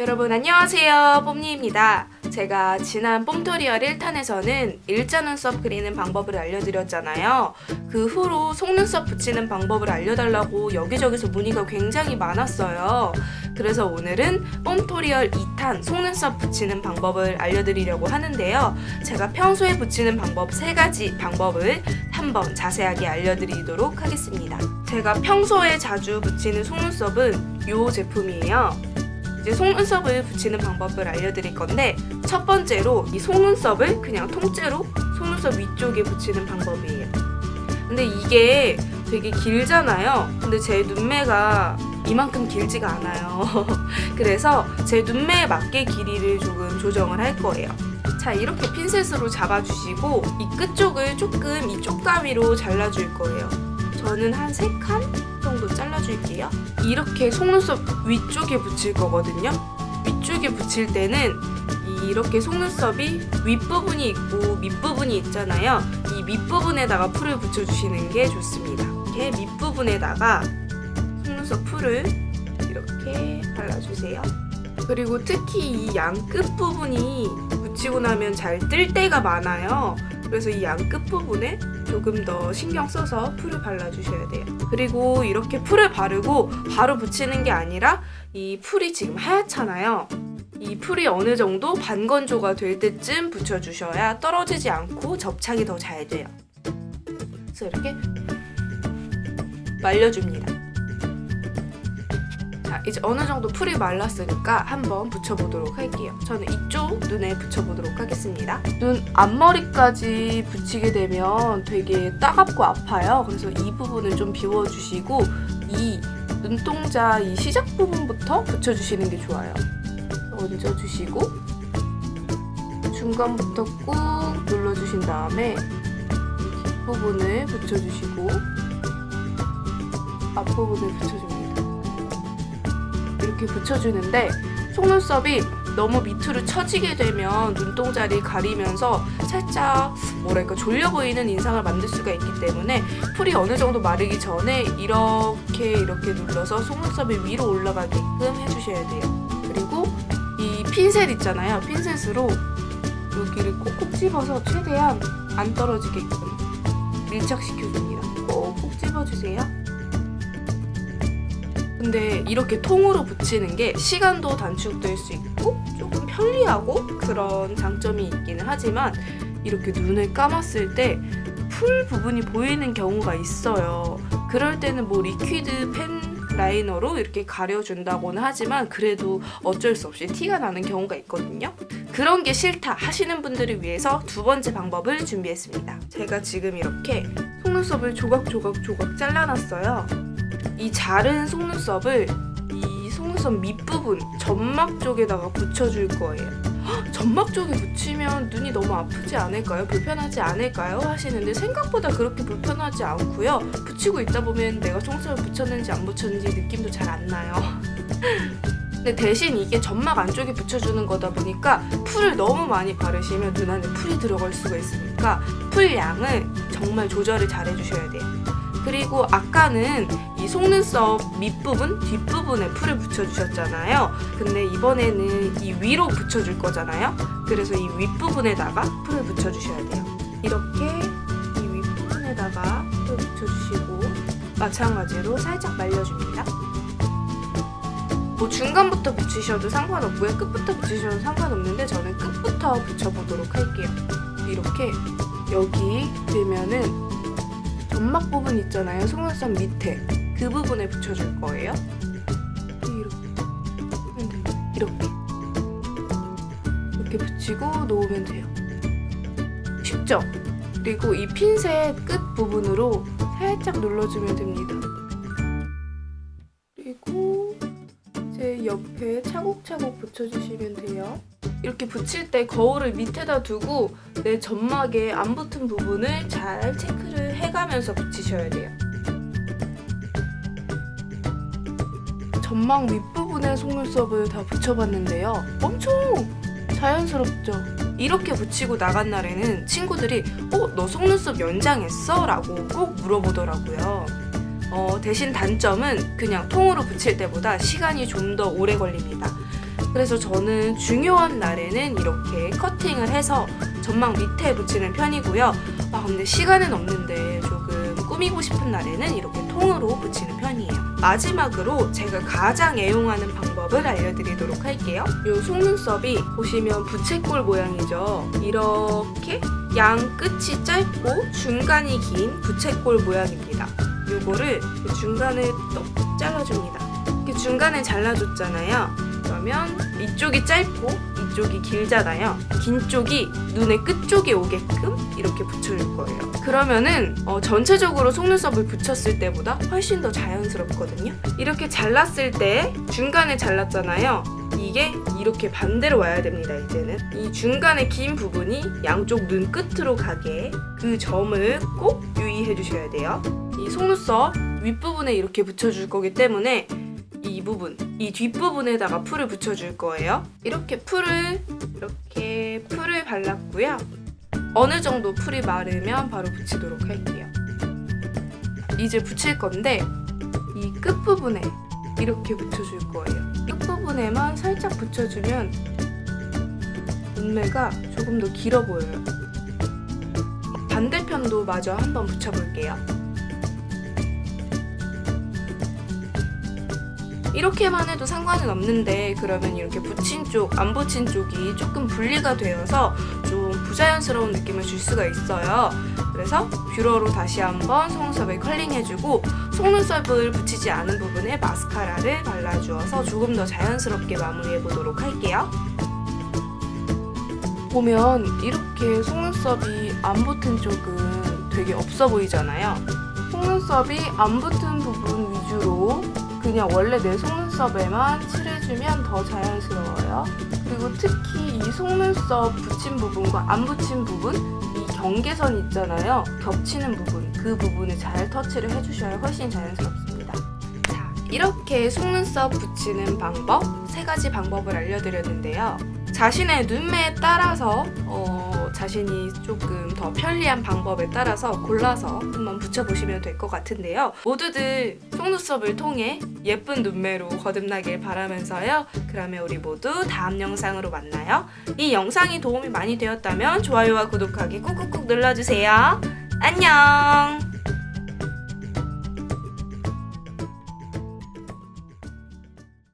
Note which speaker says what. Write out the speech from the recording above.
Speaker 1: 여러분 안녕하세요. 뽐니입니다. 제가 지난 뽐토리얼 1탄에서는 일자 눈썹 그리는 방법을 알려드렸잖아요. 그 후로 속눈썹 붙이는 방법을 알려달라고 여기저기서 문의가 굉장히 많았어요. 그래서 오늘은 뽐토리얼 2탄 속눈썹 붙이는 방법을 알려드리려고 하는데요. 제가 평소에 붙이는 방법 3가지 방법을 한번 자세하게 알려드리도록 하겠습니다. 제가 평소에 자주 붙이는 속눈썹은 이 제품이에요 이제 속눈썹을 붙이는 방법을 알려드릴 건데 첫 번째로 이 속눈썹을 그냥 통째로 속눈썹 위쪽에 붙이는 방법이에요. 근데 이게 되게 길잖아요. 근데 제 눈매가 이만큼 길지가 않아요. 그래서 제 눈매에 맞게 길이를 조금 조정을 할 거예요. 자, 이렇게 핀셋으로 잡아주시고 이 끝쪽을 조금 이 쪽가위로 잘라줄 거예요. 저는 한 3칸 잘라줄게요. 이렇게 속눈썹 위쪽에 붙일 거거든요. 위쪽에 붙일 때는 이렇게 속눈썹이 윗부분이 있고 밑부분이 있잖아요. 이 밑부분에다가 풀을 붙여주시는 게 좋습니다. 이렇게 밑부분에다가 속눈썹 풀을 이렇게 발라주세요. 그리고 특히 이 양 끝부분이 붙이고 나면 잘 뜰 때가 많아요. 그래서 이 양 끝부분에 조금 더 신경 써서 풀을 발라주셔야 돼요. 그리고 이렇게 풀을 바르고 바로 붙이는 게 아니라 이 풀이 지금 하얗잖아요. 이 풀이 어느 정도 반건조가 될 때쯤 붙여주셔야 떨어지지 않고 접착이 더 잘 돼요. 그래서 이렇게 말려줍니다. 자, 이제 어느 정도 풀이 말랐으니까 한번 붙여보도록 할게요. 저는 이쪽 눈에 붙여보도록 하겠습니다. 눈 앞머리까지 붙이게 되면 되게 따갑고 아파요. 그래서 이 부분을 좀 비워주시고 이 눈동자 이 시작 부분부터 붙여주시는 게 좋아요. 얹어주시고 중간부터 꾹 눌러주신 다음에 이 뒷부분을 붙여주시고 앞부분을 붙여줍니다. 이렇게 붙여주는데 속눈썹이 너무 밑으로 처지게 되면 눈동자를 가리면서 살짝 뭐랄까 졸려 보이는 인상을 만들 수가 있기 때문에 풀이 어느 정도 마르기 전에 이렇게 이렇게 눌러서 속눈썹이 위로 올라가게끔 해주셔야 돼요. 그리고 이 핀셋 있잖아요. 핀셋으로 여기를 꼭꼭 집어서 최대한 안 떨어지게끔 밀착시켜줍니다. 꼭꼭 집어주세요. 근데 이렇게 통으로 붙이는 게 시간도 단축될 수 있고 조금 편리하고 그런 장점이 있기는 하지만 이렇게 눈을 감았을 때 풀 부분이 보이는 경우가 있어요. 그럴 때는 뭐 리퀴드 펜 라이너로 이렇게 가려준다고는 하지만 그래도 어쩔 수 없이 티가 나는 경우가 있거든요. 그런 게 싫다 하시는 분들을 위해서 두 번째 방법을 준비했습니다. 제가 지금 이렇게 속눈썹을 조각조각 조각 잘라놨어요. 이 자른 속눈썹을 이 속눈썹 밑부분 점막 쪽에다가 붙여줄 거예요. 헉, 점막 쪽에 붙이면 눈이 너무 아프지 않을까요? 불편하지 않을까요? 하시는데 생각보다 그렇게 불편하지 않고요. 붙이고 있다 보면 내가 속눈썹을 붙였는지 안 붙였는지 느낌도 잘 안 나요. 근데 대신 이게 점막 안쪽에 붙여주는 거다 보니까 풀을 너무 많이 바르시면 눈 안에 풀이 들어갈 수가 있으니까 풀 양을 정말 조절을 잘 해주셔야 돼요. 그리고 아까는 이 속눈썹 밑부분, 뒷부분에 풀을 붙여주셨잖아요. 근데 이번에는 이 위로 붙여줄 거잖아요. 그래서 이 윗부분에다가 풀을 붙여주셔야 돼요. 이렇게 이 윗부분에다가 풀을 붙여주시고 마찬가지로 살짝 말려줍니다. 뭐 중간부터 붙이셔도 상관없고요. 끝부터 붙이셔도 상관없는데 저는 끝부터 붙여보도록 할게요. 이렇게 여기 되면은 점막 부분 있잖아요. 속눈썹 밑에 그 부분에 붙여줄 거예요. 이렇게 이렇게 이렇게 붙이고 놓으면 돼요. 쉽죠? 그리고 이 핀셋 끝 부분으로 살짝 눌러주면 됩니다. 그리고 제 옆에 차곡차곡 붙여주시면 돼요. 이렇게 붙일 때 거울을 밑에다 두고 내 점막에 안 붙은 부분을 잘 체크를 해가면서 붙이셔야 돼요. 점막 윗부분에 속눈썹을 다 붙여봤는데요. 엄청 자연스럽죠? 이렇게 붙이고 나간 날에는 친구들이 어? 너 속눈썹 연장했어? 라고 꼭 물어보더라고요. 어, 대신 단점은 그냥 통으로 붙일 때보다 시간이 좀 더 오래 걸립니다. 그래서 저는 중요한 날에는 이렇게 커팅을 해서 전망 밑에 붙이는 편이고요. 아 근데 시간은 없는데 조금 꾸미고 싶은 날에는 이렇게 통으로 붙이는 편이에요. 마지막으로 제가 가장 애용하는 방법을 알려드리도록 할게요. 이 속눈썹이 보시면 부채꼴 모양이죠. 이렇게 양 끝이 짧고 중간이 긴 부채꼴 모양입니다. 요거를 중간에 똑 잘라줍니다. 이렇게 중간에 잘라줬잖아요. 그러면 이쪽이 짧고 이쪽이 길잖아요. 긴 쪽이 눈의 끝쪽에 오게끔 이렇게 붙여줄 거예요. 그러면은 어, 전체적으로 속눈썹을 붙였을 때보다 훨씬 더 자연스럽거든요. 이렇게 잘랐을 때 중간에 잘랐잖아요. 이게 이렇게 반대로 와야 됩니다. 이제는 이 중간에 긴 부분이 양쪽 눈 끝으로 가게 그 점을 꼭 유의해 주셔야 돼요. 이 속눈썹 윗부분에 이렇게 붙여줄 거기 때문에 이 부분, 이 뒷부분에다가 풀을 붙여줄 거예요. 이렇게 풀을 이렇게 풀을 발랐고요. 어느 정도 풀이 마르면 바로 붙이도록 할게요. 이제 붙일 건데 이 끝부분에 이렇게 붙여줄 거예요. 끝부분에만 살짝 붙여주면 눈매가 조금 더 길어 보여요. 반대편도 마저 한번 붙여볼게요. 이렇게만 해도 상관은 없는데 그러면 이렇게 붙인 쪽, 안 붙인 쪽이 조금 분리가 되어서 좀 부자연스러운 느낌을 줄 수가 있어요. 그래서 뷰러로 다시 한번 속눈썹에 컬링해주고 속눈썹을 붙이지 않은 부분에 마스카라를 발라주어서 조금 더 자연스럽게 마무리해보도록 할게요. 보면 이렇게 속눈썹이 안 붙은 쪽은 되게 없어 보이잖아요. 속눈썹이 안 붙은 부분 위주로 그냥 원래 내 속눈썹에만 칠해주면 더 자연스러워요. 그리고 특히 이 속눈썹 붙인 부분과 안 붙인 부분, 이 경계선 있잖아요. 겹치는 부분, 그 부분을 잘 터치를 해주셔야 훨씬 자연스럽습니다. 자, 이렇게 속눈썹 붙이는 방법 세 가지 방법을 알려드렸는데요. 자신의 눈매에 따라서 어, 자신이 조금 더 편리한 방법에 따라서 골라서 한번 붙여보시면 될 것 같은데요. 모두들 속눈썹을 통해 예쁜 눈매로 거듭나길 바라면서요. 그러면 우리 모두 다음 영상으로 만나요. 이 영상이 도움이 많이 되었다면 좋아요와 구독하기 꾹꾹꾹 눌러주세요. 안녕!